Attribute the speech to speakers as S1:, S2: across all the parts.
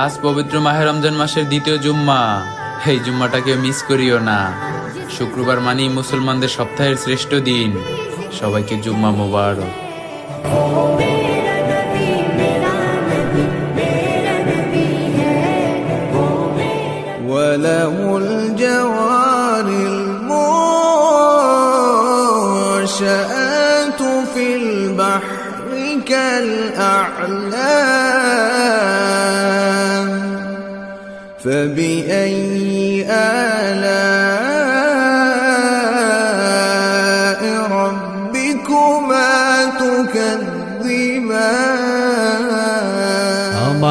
S1: আজ পবিত্র মাহে রমজান মাসের দ্বিতীয় জুম্মা এই জুম্মাটাকে মিস করিও না শুক্রবার মানেই মুসলমানদের সপ্তাহের শ্রেষ্ঠ দিন সবাইকে জুম্মা মোবারক
S2: وله الجوار المنشآت في البحر كالأعلام فبأي آلام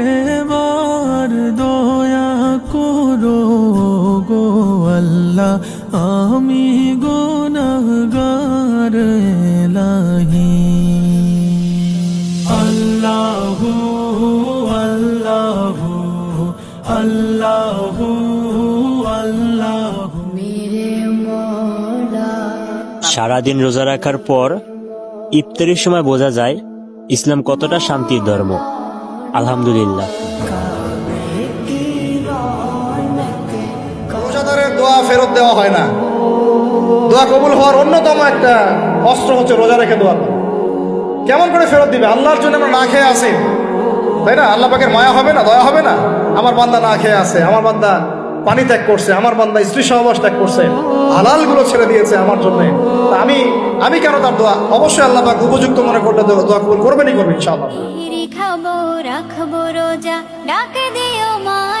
S3: বারে বার দয়া করো গো আল্লাহ আমি গুনাহগার এলাহি। আল্লাহু আল্লাহু আল্লাহু আল্লাহু।
S4: সারাদিন রোজা রাখার পর ইফতারির সময় বোঝা যায় ইসলাম কতটা শান্তির ধর্ম। আলহামদুলিল্লাহ।
S5: রোজাদারের দোয়া ফেরত দেওয়া হয় না। দোয়া কবুল হওয়ার অন্যতম একটা অস্ত্র হচ্ছে রোজা রেখে দোয়া কেমন করে ফেরত দিবে? আল্লাহর জন্য আমরা না খেয়ে আসি তাই না? আল্লাহ পাকের মায়া হবে না, দয়া হবে না? আমার বান্দা না খেয়ে আছে, আমার বান্দা পানি ত্যাগ করছে, আমার বান্দা স্ত্রী সহবাস ত্যাগ করছে, হালালগুলো ছেড়ে দিয়েছে আমার জন্য। আমি আমি কেন তার দোয়া? অবশ্যই আল্লাহ পাক উপযুক্ত মনে করলে দোয়া কবুল করবেনই করবেন, ইনশাআল্লাহ।
S6: খাব, রাখব রোজা, ডাক দিও মায়া